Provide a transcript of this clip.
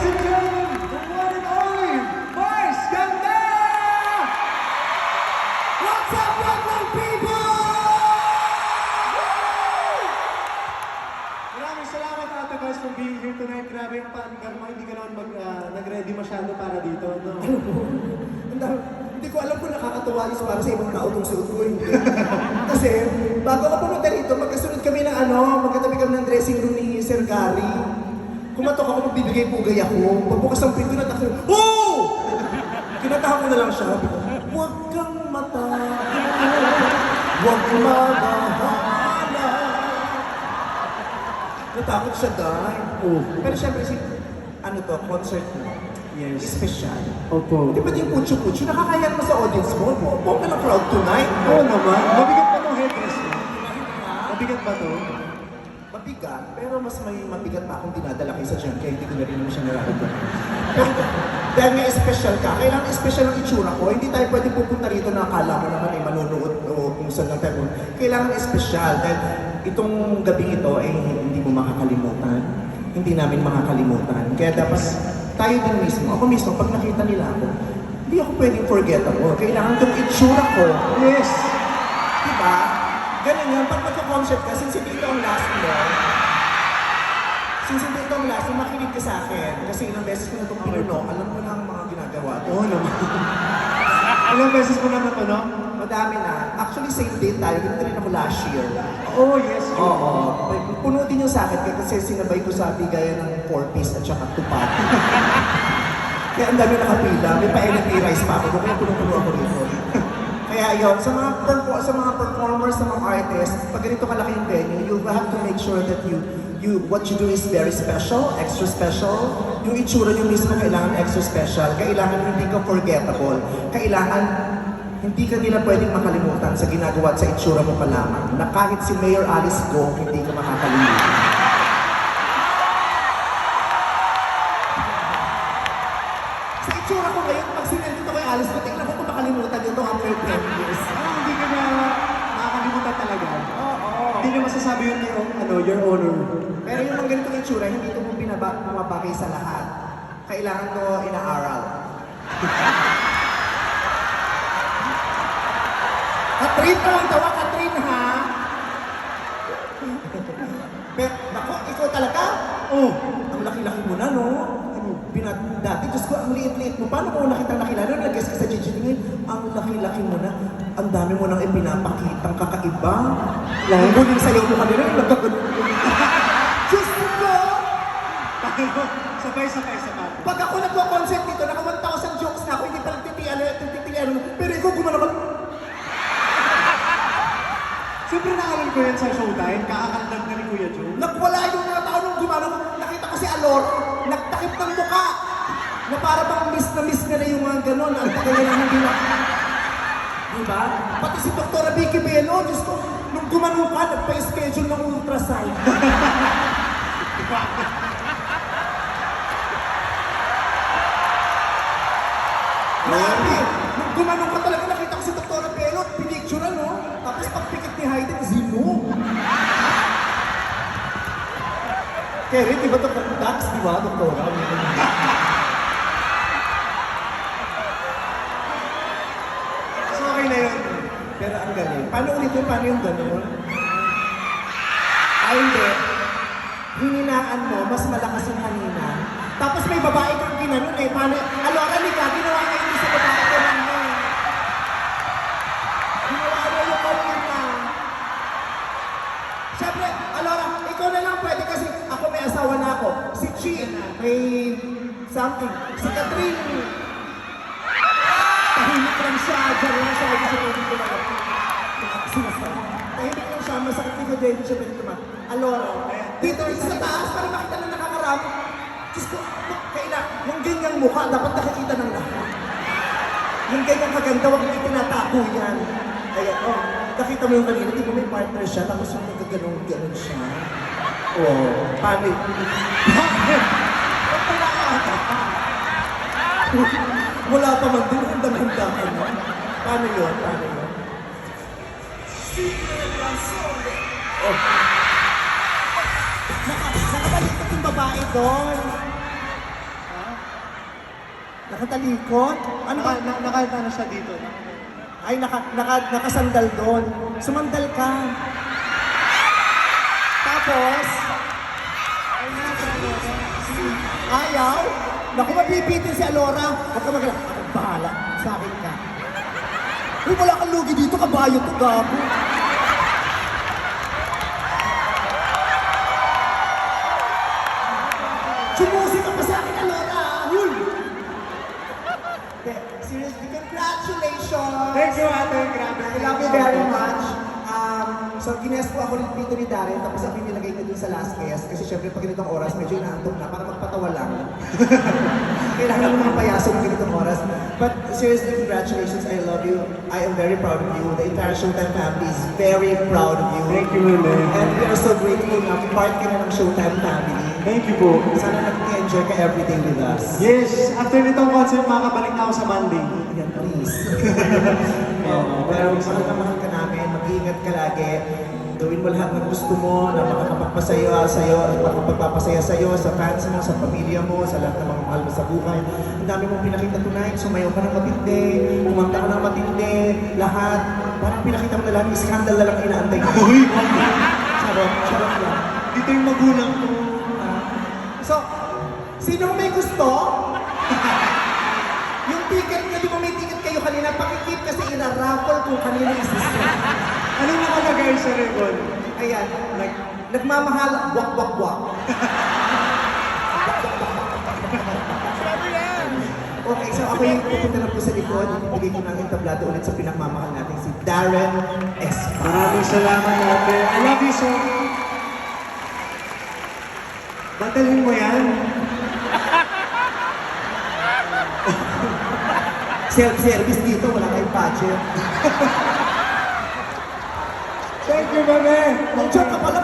Ladies and gentlemen, the Ganda! What's up, Brooklyn people? Maraming salamat Ate Bas for being here tonight. Grabe yung panggarma, hindi ka mag, nag-ready masyado para dito. No? Ang dami- ko alam kung nakakatuwa is para sa ibang tao itong suot. Hindi. Kasi, bago ako pumunta rito, magkasunod kami ng ano, magkatabi kami ng dressing room ni Sir Gary. Kumatok ako, magbibigay pugay ako. Pagbukas ng pinto, natak ko, Oh! Kinatahan ko na lang siya. Huwag kang matakot. Huwag magahala. Natakot siya dahil. Oh. Pero syempre, si, ano to, concert mo. Yes. Special. Opo. Di ba yung putyo-putyo? Nakakaya mo sa audience mo. Buong ka ng crowd tonight. Oo naman. Mabigat ba itong headdress? Mabigat ba to? Mabigat, pero mas may mabigat pa akong dinadala kaysa dyan, kaya hindi ko na rin naman siya nararamdaman. Dahil may special ka, kailangan special ang itsura ko. Hindi tayo pwede pupunta rito na akala mo naman ay manonood o kung saan lang tayo. Kailangan special dahil itong gabi ito ay hindi mo makakalimutan. Hindi namin makakalimutan. Kaya dapat tayo din mismo, ako mismo, pag nakita nila ako, hindi ako pwedeng forgettable. Kailangan itong itsura ko, Yes! Ganun yun. Pag magka-concert ka, since hindi ito ang last mo, since hindi ito ang last mo, makinig ka sa akin. Kasi ilang beses ko na itong pinuno, alam mo na ang mga ginagawa ko. Oo naman. Ilang beses mo na ito, no? Madami na. Actually, same din tayo. Ganito rin ako last year. Oh, yes. Oo. Puno din yung sa akin kasi sinabay ko sa bigaya ng four-piece at saka tupad. Kaya ang dami nakapila. May pa-NFA rice pa ako. Kaya puno-puno ako rito. Yun, sa mga, sa mga performers, sa mga artists, pag ganito kalaki yung venue, you have to make sure that you, you what you do is very special, extra special. Yung itsura nyo mismo kailangan extra special. Kailangan hindi ka forgettable. Kailangan hindi ka nila pwedeng makalimutan sa ginagawa at sa itsura mo pa lamang. Na kahit si Mayor Alice Go, hindi ka makakalimutan. Sa itsura ko ngayon, pag sinendito kay Alice Go, tingnan ko kung makalimutan ito after 10 years. Ah, hindi ka na makakalimutan talaga. Oo. Hindi na masasabi yun yung, ano, your honor. Pero yung mga ganitong itsura, hindi ito mo pinaba, pumabagay sa lahat. Kailangan to inaaral. Katrin ka lang tawa, Katrin ha? Pero, nako, ikaw talaga? Oh, Ang laki-laki mo na, no? Ano, dati, Diyos ko, ang liit-liit mo. Paano ko nakita nakilala? Nung nag-guest ka sa GG ngayon, ang laki-laki mo na. Ang dami mo nang ipinapakitang kakaiba. Mo din sa'yo mo kanina, yung nagkaganon. Diyos ko! Sabay-sabay sabay. Pag ako nagko-concert dito, naka 1,000 jokes na ako, hindi pa nagtitiyan, nagtitiyan. Pero ikaw gumano ka. Siyempre naalam ko yan sa showtime, kakakandag na ni Kuya Joe. Nagwala yung mga tao nung gumano. Nakita ko si Alor, nagtakip ng muka. Na para bang miss na miss na na yung mga ganon. Ang tagal na hindi na. Diba? Pati si Dr. Vicky Bello, Diyos ko, nung gumano ka, nagpa-schedule ng ultrasound. Grabe! Nung gumano ka talaga, nakita ko si Dr. Bello, pinicture ano, tapos pagpikit ni Hayden, zino. Kaya di ba ito Dax, di ba, doktora? So Pero ang galing. Paano ulit yun? Paano yung gano'n? Ay, hindi. Hininaan mo, mas malakas yung kanina. Tapos may babae kang ginanon eh. Paano? Alora, Nika, ginawa nga hindi sa babae ko lang eh. Ginawa mo yung kanina. Siyempre, Alora, ikaw na lang pwede kasi ako may asawa na ako. Si Chi, may something. Si Catherine, Tahimik lang siya, dyan lang siya, hindi siya pwede. Sinasabi. Tahimik lang siya, masakit dito din, hindi siya pwede. Alora, dito sa taas, para makita na nakakarami. Diyos ko, kailan, yung ganyang mukha, dapat nakikita ng lahat. Yung ganyang kaganda, huwag mo itinatago yan. Kaya, oh, nakita mo yung kanina, di ba may partner siya, tapos yung nagaganon, ganon siya. Oh, paano yun? Wala pa man din, ka na. Paano yun? Paano yun? Oh. Naka, nakabalik pa yung babae doon. Nakatalikot? Ano ba? Na, naka, ano siya dito? Ay, naka, naka, nakasandal doon. Sumandal ka. Tapos, ayaw. Naku, mapipitin si Alora. Huwag ka magla. Ako bahala. Uy, wala kang lugi dito. Kabayo to, gago. Sumusi ka pa sa akin, Alora. Huy! Seriously, congratulations! Thank you, ate. Grabe. I love you very much. Um, so, gines ko ako dito ni Darren, tapos ako yung nilagay ko dun sa last guest. Kasi syempre, pag ganitong oras, medyo inaantok na para magpatawa lang. Kailangan ng mga payaso ng ganitong oras. But seriously, congratulations. I love you. I am very proud of you. The entire Showtime family is very proud of you. Thank you, Meme. And we are so grateful na part ka na ng Showtime family. Thank you po. Sana nag-enjoy ka everyday with us. Yes, after nitong concert, makakabalik na ako sa Monday. Yan, please. Oo, Pero mahal na mahal ka namin, mag-iingat ka lagi. Gawin mo lahat ng gusto mo na makakapagpasaya sa'yo, makakapagpapasaya sa'yo, sa fans mo, sa pamilya mo, sa lahat ng mga mahal mo sa buhay. Ang dami mong pinakita tonight, sumayaw ka ng matindi, kumanta ka ng matindi, lahat. Parang pinakita mo na lahat, yung scandal na lang inaantay ko. Uy! Charot, charot lang. Dito yung magulang ko. So, sino may gusto? yung ticket di ba may ticket kayo kanina? Pakikip kasi ina-raffle kung kanina isisip. Ano nakalagay sa ribbon? Ayan, nag, nagmamahal, wak wak wak. Okay, so ako yung pupunta na po sa likod. Ibigay ko ng entablado ulit sa pinakmamahal natin, si Darren Espa. Maraming salamat, ate. I love you so Batalhin mo yan. Self-service dito, wala kayong budget. Thank you,